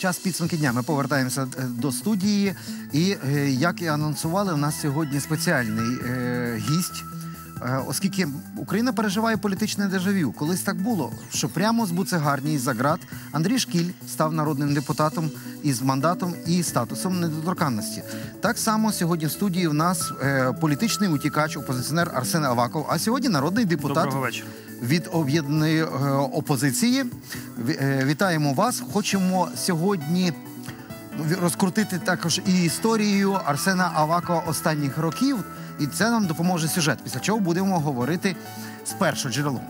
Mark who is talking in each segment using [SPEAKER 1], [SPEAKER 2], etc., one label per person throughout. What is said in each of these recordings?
[SPEAKER 1] Час підсумки дня. Ми повертаємося е, до студії. І е, як і анонсували, у нас сьогодні спеціальний е, гість. Оскільки Україна переживає політичне дежавю, колись так було, що прямо з буцегарні із Заград Андрій Шкіль став народним депутатом із мандатом і статусом недоторканності. Так само сьогодні в студії в нас політичний утікач, опозиціонер Арсен Аваков. А сьогодні народний депутат
[SPEAKER 2] Доброго вечора.
[SPEAKER 1] Від об'єднаної е, опозиції. Е, Вітаємо вас. Хочемо сьогодні розкрутити також і історію Арсена Авакова останніх років, і це нам допоможе сюжет. Після чого будемо говорити з першого джерелом.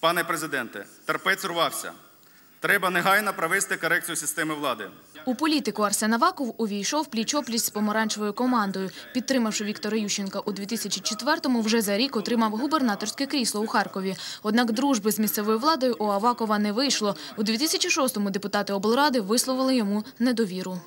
[SPEAKER 3] Пане президенте, терпець рвався. Треба негайно провести корекцію системи влади.
[SPEAKER 4] У політику Арсен Аваков увійшов пліч-опліч з помаранчевою командою. Підтримавши Віктора Ющенка у 2004-му, вже за рік отримав губернаторське крісло у Харкові. Однак дружби з місцевою владою у Авакова не вийшло. У 2006-му депутати облради висловили йому недовіру.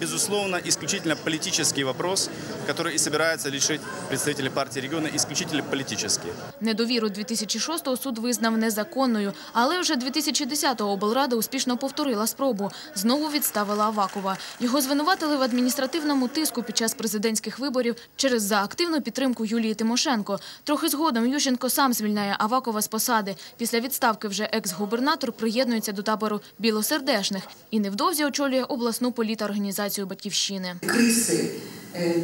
[SPEAKER 3] Безусловно, исключительно политический вопрос, который и собирается решить представители партии региона, исключительно политический.
[SPEAKER 4] Недовіру 2006-го суд визнав незаконною, але вже 2010-го облрада успішно повторила спробу. Знову відставила Авакова. Його звинуватили в адміністративному тиску під час президентських виборів через заактивну підтримку Юлії Тимошенко. Трохи згодом Ющенко сам звільняє Авакова з посади. Після відставки вже екс-губернатор приєднується до табору білосердешних і невдовзі очолює обласну політорганізацію «Батьківщини».
[SPEAKER 5] Криси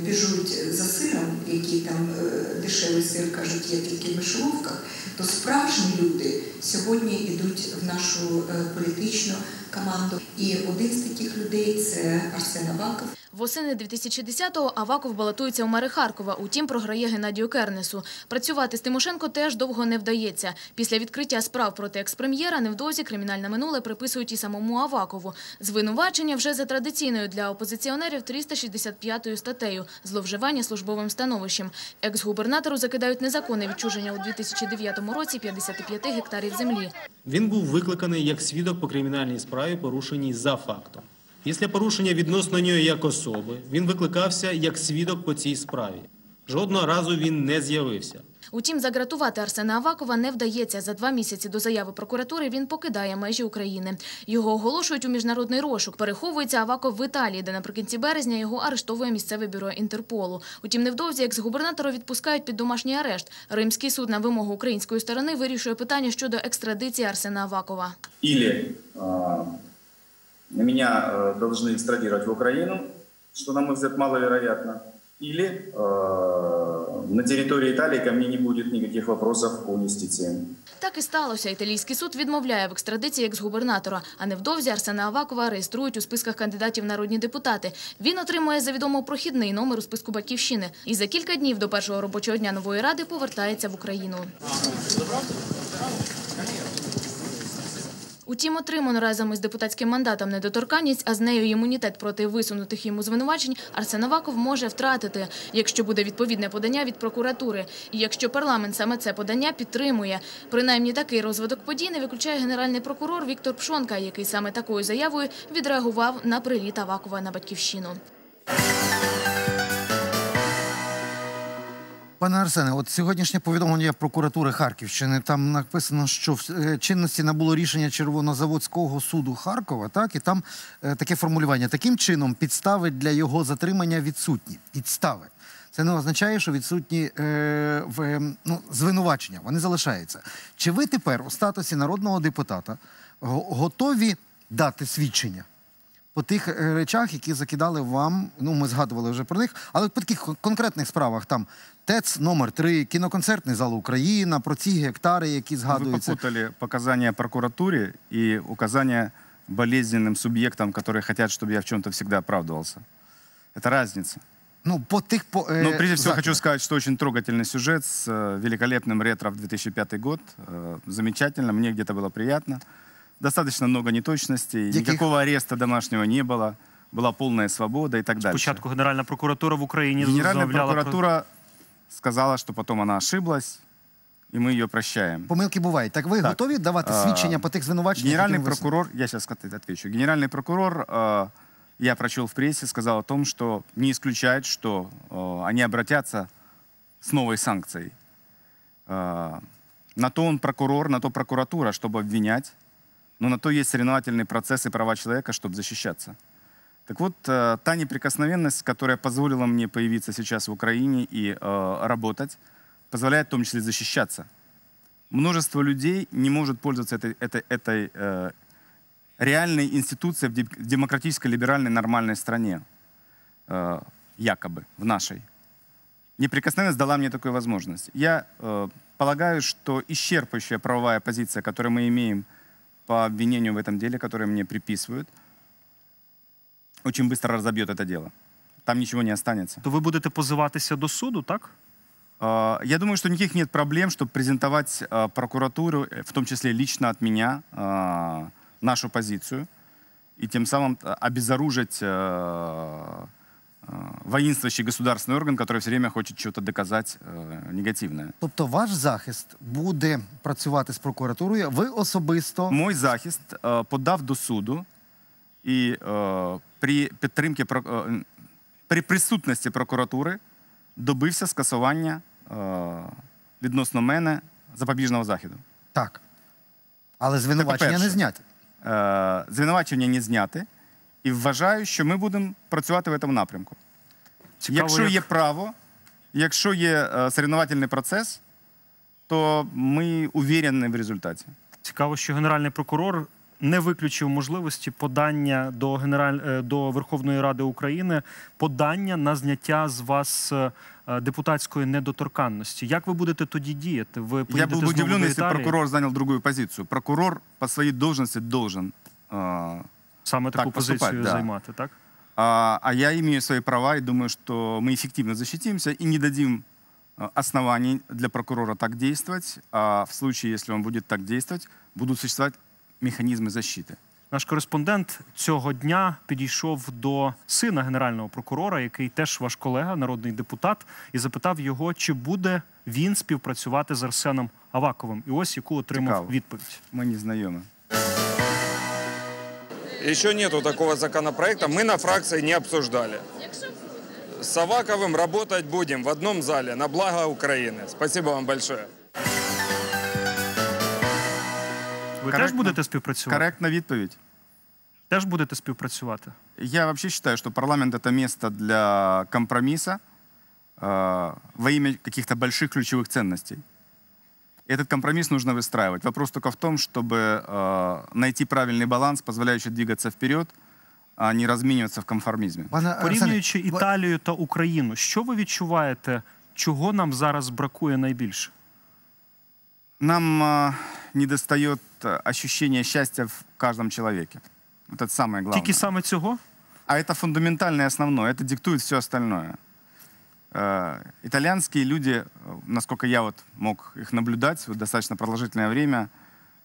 [SPEAKER 5] біжуть за сиром, який там е, дешевий сир, кажуть, є тільки в мишеловках, то справжні люди сьогодні йдуть в нашу е, політичну команду. І один з таких людей це Арсен Аваков.
[SPEAKER 4] Восени 2010-го Аваков балотується у мери Харкова, утім програє Геннадію Кернесу. Працювати з Тимошенко теж довго не вдається. Після відкриття справ проти експрем'єра невдовзі кримінальне минуле приписують і самому Авакову. Звинувачення вже за традиційною для опозиціонерів 365 статтею – зловживання службовим становищем. Екс-губернатору закидають незаконне відчуження у 2009 році 55 гектарів землі.
[SPEAKER 2] Він був викликаний як свідок по кримінальній справі, порушеній за фактом. Після порушення відносно нього як особи, він викликався як свідок по цій справі. Жодного разу він не з'явився.
[SPEAKER 4] Утім, загратувати Арсена Авакова не вдається. За два місяці до заяви прокуратури він покидає межі України. Його оголошують у міжнародний розшук. Переховується Аваков в Італії, де наприкінці березня його арештовує місцеве бюро Інтерполу. Утім, невдовзі екс-губернатора відпускають під домашній арешт. Римський суд на вимогу української сторони вирішує питання щодо екстрадиції Арсена Авакова.
[SPEAKER 6] Э, меня э, должны экстрадировать в Украину, что, на мой взгляд, маловероятно. Или э, на территории Италии ко мне не будет никаких вопросов по юстиции.
[SPEAKER 4] Так і сталося. Італійський суд відмовляє в екстрадиції екс-губернатора. А невдовзі Арсена Авакова реєструють у списках кандидатів в народні депутати. Він отримує завідомо прохідний номер у списку Батьківщини. І за кілька днів до першого робочого дня нової ради повертається в Україну. Утім, отриману разом із депутатським мандатом недоторканність, а з нею імунітет проти висунутих йому звинувачень, Арсен Аваков може втратити, якщо буде відповідне подання від прокуратури. І якщо парламент саме це подання підтримує. Принаймні такий розвиток подій не виключає генеральний прокурор Віктор Пшонка, який саме такою заявою відреагував на приліт Авакова на батьківщину.
[SPEAKER 1] Пане Арсене, от сьогоднішнє повідомлення прокуратури Харківщини там написано, що в е, чинності набуло рішення Червонозаводського суду Харкова, так і там е, таке формулювання. Таким чином, підстави для його затримання відсутні. Підстави. Це не означає, що відсутні е, в, е, ну, звинувачення. Вони залишаються. Чи ви тепер у статусі народного депутата готові дати свідчення? по тих е, речах, які закидали вам. Ну, ми згадували вже про них, але по таких кон- конкретних справах там ТЕЦ номер 3 кіноконцертний зал Україна, про ці гектари, які
[SPEAKER 3] Вы
[SPEAKER 1] згадуються.
[SPEAKER 3] попутали показания прокуратуре и указания болезненным субъектам, которые хотят, чтобы я в чем-то всегда оправдывался. Это разница.
[SPEAKER 1] Ну, по тих по е,
[SPEAKER 3] Ну, прежде всего,
[SPEAKER 1] закидах.
[SPEAKER 3] хочу сказать, что очень трогательный сюжет с э, великолепным ретро в 2005 год. Э, замечательно, мне где-то было приятно. Достаточно много неточностей,
[SPEAKER 1] Яких?
[SPEAKER 3] никакого ареста домашнего не было, была полная свобода и так дальше.
[SPEAKER 7] Спочатку Генеральна прокуратура в Україні
[SPEAKER 3] Генеральная
[SPEAKER 7] заявляла про-
[SPEAKER 3] прокуратура сказала, что потом она ошиблась, и мы ее прощаем.
[SPEAKER 1] Помилки бувають. Так ви
[SPEAKER 3] Так,
[SPEAKER 1] готові давати
[SPEAKER 3] а,
[SPEAKER 1] свідчення по тих звинуваченнях?
[SPEAKER 3] Генеральный
[SPEAKER 1] які ви висунули?
[SPEAKER 3] прокурор, я сейчас отвечу. Генеральный прокурор э, я прочел в прессе, сказал о том, что не исключает, что э, они обратятся с новой санкцией. Э, на то он прокурор, на то прокуратура, чтобы обвинять, но на то есть соревновательный процесс и права человека, чтобы защищаться. Так вот, э, та неприкосновенность, которая позволила мне появиться сейчас в Украине и э, работать, позволяет в том числе защищаться. Множество людей не может пользоваться этой, этой, этой э, реальной институцией в дем- демократической, либеральной, нормальной стране, э, якобы, в нашей. Неприкосновенность дала мне такую возможность. Я э, полагаю, что исчерпывающая правовая позиция, которую мы имеем по обвинению в этом деле, которое мне приписывают, очень быстро разобьет это дело. Там ничего не останется.
[SPEAKER 7] То ви будете позиватися до суду, так?
[SPEAKER 3] Э, Я думаю, что никаких нет проблем, чтобы презентовать э, прокуратуру, э, в том числе лично от меня, э, нашу позицию и тем самым э, обезоружить э, э, воинствующий государственный орган, который все время хочет что-то доказать э, негативное.
[SPEAKER 1] Тобто ваш захист буде працювати з прокуратурою. Ви особисто
[SPEAKER 3] Мой захист е, подав до суду і е, при підтримці про- е, при присутності прокуратури добився скасування е, відносно мене запобіжного заходу.
[SPEAKER 1] так. Але звинувачення
[SPEAKER 3] по-перше.
[SPEAKER 1] не зняті.
[SPEAKER 3] Е, звинувачення не зняти, і вважаю, що ми будемо працювати в цьому напрямку.
[SPEAKER 7] Цікаво,
[SPEAKER 3] якщо
[SPEAKER 7] як-
[SPEAKER 3] є право, якщо є е, соревновательний процес, то ми уверені в результаті.
[SPEAKER 7] Цікаво, що генеральний прокурор не виключив можливості подання до генераль... е, до Верховної Ради України подання на зняття з вас е, е, депутатської недоторканності. Як ви будете тоді діяти? Ви
[SPEAKER 3] Я
[SPEAKER 7] поїдете
[SPEAKER 3] был бы
[SPEAKER 7] знову
[SPEAKER 3] удивлен,
[SPEAKER 7] до
[SPEAKER 3] если
[SPEAKER 7] Італії?
[SPEAKER 3] прокурор занял другую позицию. Прокурор по своей должности должен, а,
[SPEAKER 7] саме таку
[SPEAKER 3] так поступати,
[SPEAKER 7] позицію
[SPEAKER 3] да.
[SPEAKER 7] займати, так?
[SPEAKER 3] а, а я имею свои права и думаю, что мы эффективно защитимся и не дадим а, оснований для прокурора так действовать. А в случае, если он будет так действовать, будут существовать механизмы защиты.
[SPEAKER 7] Наш кореспондент цього дня підійшов до сина генерального прокурора, який теж ваш колега, народний депутат, і запитав його, чи буде він співпрацювати з Арсеном Аваковим. І ось яку отримав
[SPEAKER 3] Цікаво.
[SPEAKER 7] відповідь.
[SPEAKER 3] Мы не знаем.
[SPEAKER 8] Еще нету такого законопроекта, мы на фракции не обсуждали. С Саваковым работать будем в одном зале на благо Украины. Спасибо вам большое.
[SPEAKER 7] Ви теж
[SPEAKER 3] Коректно.
[SPEAKER 7] будете співпрацювати?
[SPEAKER 3] Корректна відповідь.
[SPEAKER 7] Теж будете співпрацювати.
[SPEAKER 3] Я вообще считаю, что парламент это место для компромисса э, во имя каких-то больших ключевых ценностей. И этот компромисс нужно выстраивать. Вопрос только в том, чтобы э, найти правильный баланс, позволяющий двигаться вперед, а не размениваться в конформизме.
[SPEAKER 1] Пане Арсене,
[SPEAKER 7] Порівнюючи
[SPEAKER 1] ви-
[SPEAKER 7] Італію та Україну, що ви відчуваєте, чого нам зараз бракує найбільше?
[SPEAKER 3] Нам э, недостает э, ощущения счастья в каждом человеке. Вот это самое главное.
[SPEAKER 7] Тільки саме цього?
[SPEAKER 3] А это фундаментальное и основное. Это диктует все остальное. Э, Итальянские люди, э, насколько я вот мог их наблюдать вот достаточно продолжительное время,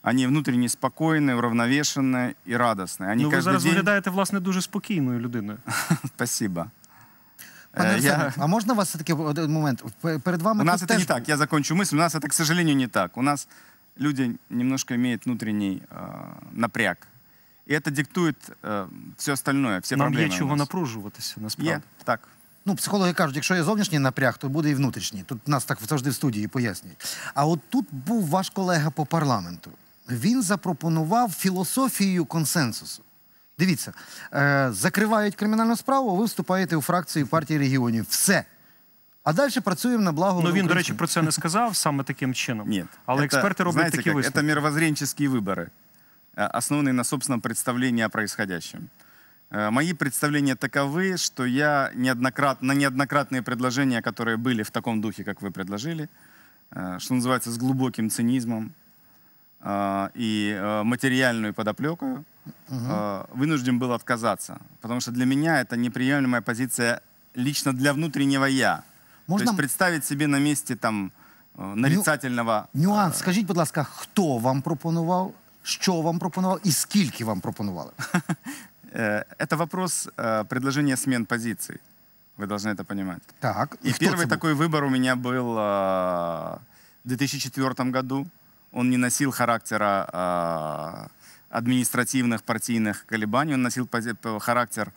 [SPEAKER 3] они внутренне спокойны, уравновешенные и радостные. Они
[SPEAKER 7] ну, ви
[SPEAKER 3] каждый
[SPEAKER 7] зараз
[SPEAKER 3] день...
[SPEAKER 7] виглядаєте власне дуже спокійною людиною.
[SPEAKER 3] Спасибо.
[SPEAKER 1] Пане
[SPEAKER 3] Э,
[SPEAKER 1] Арсене,
[SPEAKER 3] я-
[SPEAKER 1] а можна вас все-таки один момент? Пе- Перед вами
[SPEAKER 3] У нас
[SPEAKER 1] тут
[SPEAKER 3] это
[SPEAKER 1] теж
[SPEAKER 3] не так, я закончу мысль. У нас это, к сожалению, не так. У нас люди немножко имеют внутренний э, напряг. И это диктует все остальное, все
[SPEAKER 7] Нам
[SPEAKER 3] проблемы.
[SPEAKER 7] є
[SPEAKER 3] у
[SPEAKER 7] чого
[SPEAKER 3] нас.
[SPEAKER 7] напружуватися, насправді.
[SPEAKER 3] Є, так.
[SPEAKER 1] Ну, психологи кажуть, якщо є зовнішній напряг, то буде і внутрішній. Тут нас так завжди в студії пояснюють. А от тут був ваш колега по парламенту. Він запропонував філософію консенсусу. Дивіться, е, закривають кримінальну справу, а ви вступаєте у фракцію партії регіонів. Все. А далі працюємо на благо.
[SPEAKER 7] Ну він, до
[SPEAKER 1] України.
[SPEAKER 7] речі, про це не сказав саме таким чином.
[SPEAKER 3] Нет.
[SPEAKER 7] Але
[SPEAKER 3] Это,
[SPEAKER 7] експерти роблять
[SPEAKER 3] знаете
[SPEAKER 7] такі
[SPEAKER 3] как,
[SPEAKER 7] висновки.
[SPEAKER 3] Это мировоззренческие выборы, э, основанные на собственном представлении о происходящем. Э, Мои представления таковы, что я неоднократ, на неоднократные предложения, которые были в таком духе, как вы предложили, э, что называется, с глубоким цинизмом э, и э, материальную подоплеку, э, вынужден был отказаться. Потому что для меня это неприемлемая позиция лично для внутреннего «я».
[SPEAKER 1] Можно-
[SPEAKER 3] То есть представить себе на месте там э, нарицательного
[SPEAKER 1] Нюанс. Скажіть, будь ласка, хто вам пропонував, що вам пропонував і скільки вам пропонували?
[SPEAKER 3] Э, Это вопрос э, предложения смен позиций. Вы должны это понимать.
[SPEAKER 1] Так.
[SPEAKER 3] И
[SPEAKER 1] хто
[SPEAKER 3] первый такой выбор у меня был э, в 2004 году. Он не носил характера административных партийных колебаний, он носил характер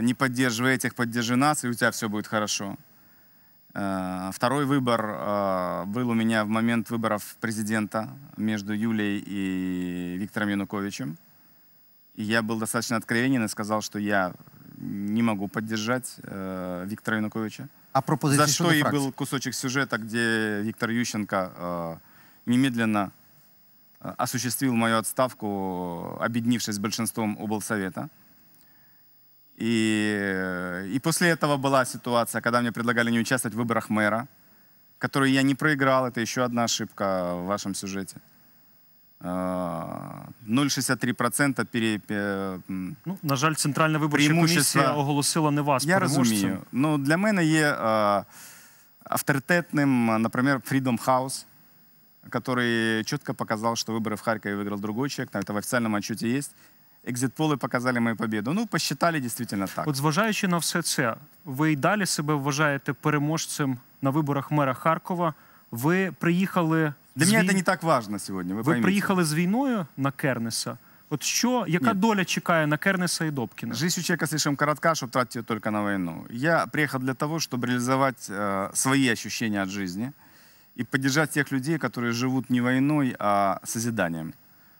[SPEAKER 3] не поддерживай этих, поддержи нас, и у тебя все будет хорошо. Второй выбор был у меня в момент выборов президента между Юлией и Виктором Януковичем. И я был достаточно откровенен и сказал, что я не могу поддержать э, Виктора Януковича.
[SPEAKER 1] А пропозиції
[SPEAKER 3] За
[SPEAKER 1] щодо
[SPEAKER 3] что и
[SPEAKER 1] фракції?
[SPEAKER 3] был кусочек сюжета, где Виктор Ющенко э, немедленно э, осуществил мою отставку, объединившись с большинством облсовета. И, э, и после этого была ситуация, когда мне предлагали не участвовать в выборах мэра, которые я не проиграл. Это еще одна ошибка в вашем сюжете. Э, 0,63% пере, пе- м,
[SPEAKER 7] Ну, на жаль, Центральна виборча
[SPEAKER 3] Преимущество-
[SPEAKER 7] комісія оголосила не вас
[SPEAKER 3] я
[SPEAKER 7] переможцем.
[SPEAKER 3] розумію. Ну, для мене є е, авторитетним, е, наприклад, Freedom House, который четко показал, что выборы в Харькове выиграл другой человек. Там Это в официальном отчете есть. Экзит-полы показали мою победу. Ну, посчитали действительно так.
[SPEAKER 7] От зважаючи на все це, ви й далі себе вважаєте переможцем на виборах мера Харкова. Ви приїхали
[SPEAKER 3] Для
[SPEAKER 7] з
[SPEAKER 3] меня
[SPEAKER 7] вій-
[SPEAKER 3] это не так важно сегодня, вы,
[SPEAKER 7] ви
[SPEAKER 3] поймите.
[SPEAKER 7] приїхали з війною на Кернеса. От що, яка
[SPEAKER 3] Ні.
[SPEAKER 7] доля чекає на Кернеса і Добкіна?
[SPEAKER 3] Жизнь у человека слишком коротка, чтобы тратить ее только на войну. Я приехал для того, чтобы реализовать э, свои ощущения от жизни и поддержать тех людей, которые живут не войной, а созиданием.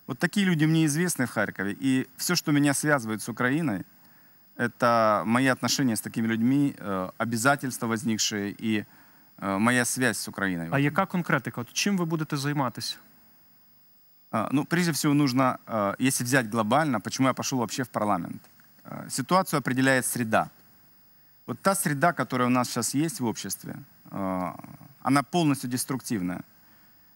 [SPEAKER 3] Вот такие люди мне известны в Харькове. И все, что меня связывает с Украиной, это мои отношения с такими людьми, э, обязательства возникшие и э, моя связь с Украиной.
[SPEAKER 7] А яка конкретика? От чим ви будете займатися?
[SPEAKER 3] А, Ну, прежде всего нужно, э, если взять глобально, почему я пошел вообще в парламент. Э, Ситуацию определяет среда. Вот та среда, которая у нас сейчас есть в обществе, э, она полностью деструктивная.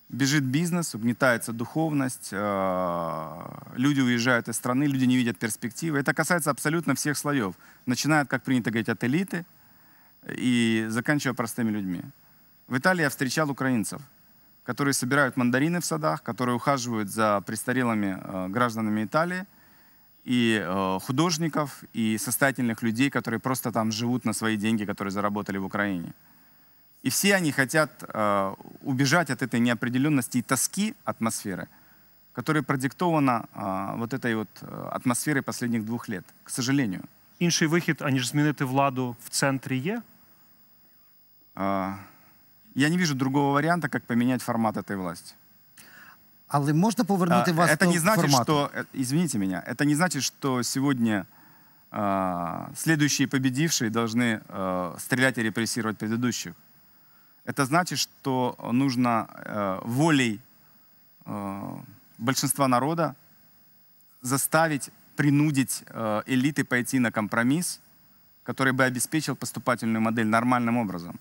[SPEAKER 3] Бежит бизнес, угнетается духовность, э, люди уезжают из страны, люди не видят перспективы. Это касается абсолютно всех слоев. Начиная, как принято говорить, от элиты и заканчивая простыми людьми. В Италии я встречал украинцев, которые собирают мандарины в садах, которые ухаживают за престарелыми э, гражданами Италии, и э, художников, и состоятельных людей, которые просто там живут на свои деньги, которые заработали в Украине. И все они хотят э, убежать от этой неопределенности и тоски атмосферы, которая продиктована э, вот этой вот э, атмосферой последних двух лет, к сожалению.
[SPEAKER 7] Інший вихід, аніж змінити владу в центрі є?
[SPEAKER 3] Э, я не вижу другого варианта, как поменять формат этой власти.
[SPEAKER 1] Але можна повернути
[SPEAKER 3] А,
[SPEAKER 1] вас
[SPEAKER 3] это
[SPEAKER 1] до
[SPEAKER 3] не значит,
[SPEAKER 1] формату?
[SPEAKER 3] что, э, извините меня, это не значит, что сегодня а, следующие победившие должны э, стрелять и репрессировать предыдущих. Это значит, что нужно э, волей э, большинства народа заставить, принудить э, элиты пойти на компромисс, который бы обеспечил поступательную модель нормальным образом.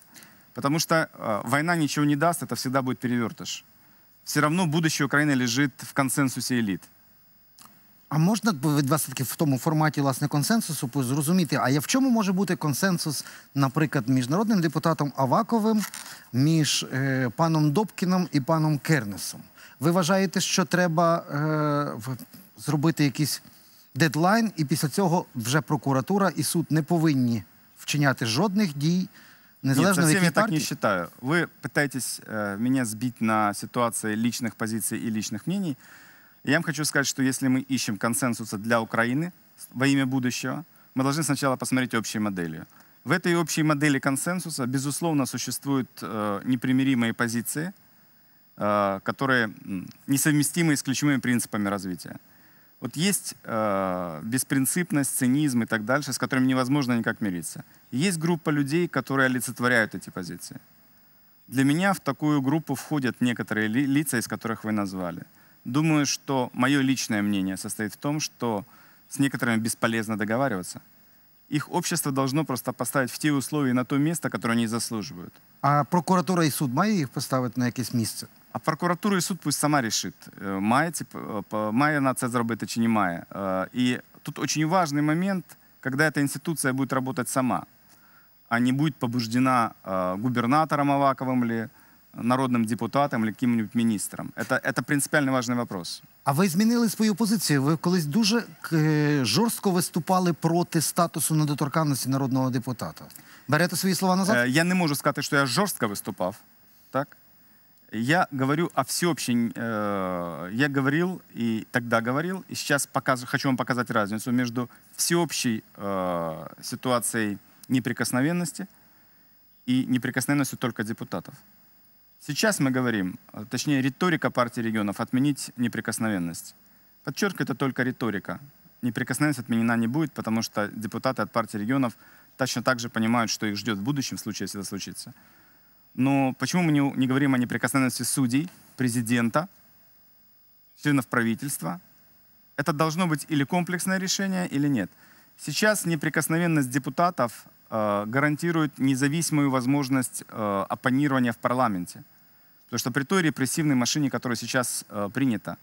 [SPEAKER 3] Потому что э, война ничего не даст, это всегда будет перевертыш. Все равно будущее Украины лежит в консенсусе элит.
[SPEAKER 1] А можна від вас таки в тому форматі власне консенсусу зрозуміти, а я в чому може бути консенсус, наприклад, між народним депутатом Аваковим, між е, паном Добкіном і паном Кернесом? Ви вважаєте, що треба е, в- зробити якийсь дедлайн, і після цього вже прокуратура і суд не повинні вчиняти жодних дій,
[SPEAKER 3] Нет,
[SPEAKER 1] незалежно в
[SPEAKER 3] совсем
[SPEAKER 1] якій
[SPEAKER 3] я так не
[SPEAKER 1] партії?
[SPEAKER 3] считаю. Вы пытаетесь э, меня сбить на ситуации личных позиций и личных мнений. Я вам хочу сказать, что если мы ищем консенсуса для Украины во имя будущего, мы должны сначала посмотреть общей моделью. В этой общей модели консенсуса, безусловно, существуют э, непримиримые позиции, э, которые м, несовместимы с ключевыми принципами развития. Вот есть э, беспринципность, цинизм и так дальше, с которыми невозможно никак мириться. Есть группа людей, которые олицетворяют эти позиции. Для меня в такую группу входят некоторые ли- лица, из которых вы назвали. Думаю, что мое личное мнение состоит в том, что с некоторыми бесполезно договариваться. Их общество должно просто поставить в те условия и на то место, которое они заслуживают.
[SPEAKER 1] А прокуратура і суд має їх поставити на якесь місце?
[SPEAKER 3] А прокуратура і суд пусть сама рішить, е, має, ці- п- п- має на це зробити чи не має. Е, І тут очень важный момент, когда эта институция будет работать сама, а не будет побуждена э, губернатором Аваковым или народным депутатом или каким-нибудь министром. Это, это принципиально важный вопрос.
[SPEAKER 1] А ви змінили свою позицію. Ви колись дуже е, жорстко виступали проти статусу недоторканності народного депутата. Берете свої слова назад?
[SPEAKER 3] Е, Я не можу сказати, що я жорстко виступав. Так? Я говорю о всеобщей... э, я говорил и тогда говорил, и сейчас показ- хочу вам показать разницу между всеобщей э, ситуацией неприкосновенности и неприкосновенностью только депутатов. Сейчас мы говорим, э, точнее риторика партии регионов, отменить неприкосновенность. Подчеркиваю, это только риторика. Неприкосновенность отменена не будет, потому что депутаты от партии регионов точно так же понимают, что их ждет в будущем, в случае, если это случится. Но почему мы не, не говорим о неприкосновенности судей, президента, членов правительства? Это должно быть или комплексное решение, или нет. Сейчас неприкосновенность депутатов э, гарантирует независимую возможность э, оппонирования в парламенте. Потому что при той репрессивной машине, которая сейчас э, принята,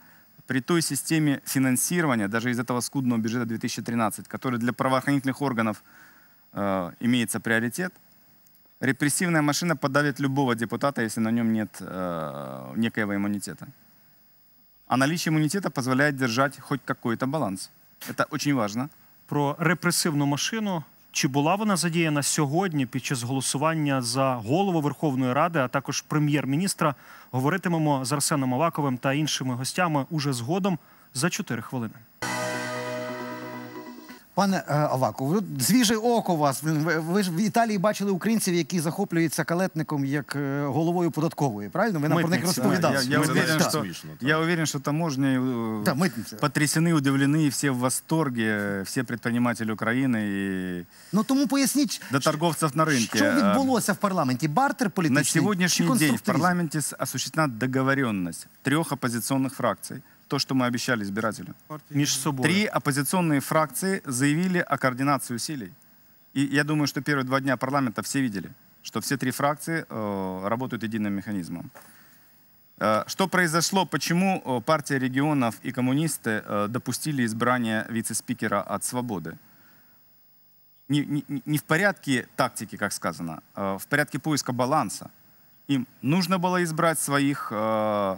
[SPEAKER 3] при той системе финансирования, даже из этого скудного бюджета 2013, который для правоохранительных органов э, имеется приоритет, репрессивная машина подавит любого депутата, если на нем нет э, некоего иммунитета. А наличие иммунитета позволяет держать хоть какой-то баланс. Это очень важно.
[SPEAKER 7] Про репресивну машину. Чи була вона задіяна сьогодні під час голосування за голову Верховної Ради, а також прем'єр-міністра? Говоритимемо з Арсеном Аваковим та іншими гостями уже згодом за 4 хвилини.
[SPEAKER 1] Пане е, Аваку, ви свіже око у вас. Ви, ви ж в Італії бачили українців, які захоплюються калетником як е, головою податкової. Правильно? Ви нам про них
[SPEAKER 7] Митниці,
[SPEAKER 1] розповідали.
[SPEAKER 3] Я, я
[SPEAKER 1] Митниці,
[SPEAKER 3] уверен,
[SPEAKER 1] так.
[SPEAKER 3] что,
[SPEAKER 9] Смешно,
[SPEAKER 3] я уверен, что таможня э,
[SPEAKER 1] Да, митница.
[SPEAKER 3] потрясены, удивлены, все в восторге, все предприниматели Украины и
[SPEAKER 1] Ну тому поясніть,
[SPEAKER 3] до торговцев на рынке.
[SPEAKER 1] що
[SPEAKER 3] А,
[SPEAKER 1] відбулося в парламенті? Бартер політичний
[SPEAKER 3] На сегодняшний
[SPEAKER 1] чи
[SPEAKER 3] день в
[SPEAKER 1] конструктивізм?
[SPEAKER 3] парламенте с- осуществлена договоренность трех оппозиционных фракций. То, что мы обещали
[SPEAKER 7] собою.
[SPEAKER 3] Три оппозиционные фракции заявили о координации усилий. И я думаю, что первые два дня парламента все видели, что все три фракции э, работают единым механизмом. Э, Что произошло, почему э, партия регионов и коммунисты э, допустили избрание вице-спикера от «Свободы»? Не, не- не в порядке тактики, как сказано, а в порядке поиска баланса. Им нужно было избрать своих э,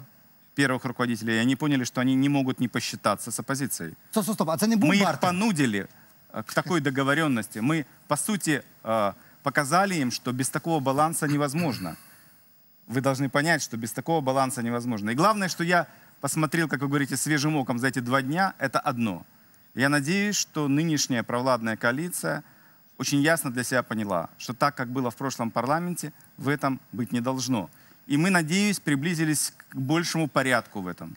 [SPEAKER 3] первых руководителей, и они поняли, что они не могут не посчитаться с оппозицией.
[SPEAKER 1] Стоп, стоп, стоп, а це не
[SPEAKER 3] Мы их понудили э, к такой договоренности. Мы, по сути, э, показали им, что без такого баланса невозможно. Вы должны понять, что без такого баланса невозможно. И главное, что я посмотрел, как вы говорите, свежим оком за эти два дня, это одно. Я надеюсь, что нынешняя провладная коалиция очень ясно для себя поняла, что так, как было в прошлом парламенте, в этом быть не должно. И мы, надеюсь, приблизились к большему порядку в этом.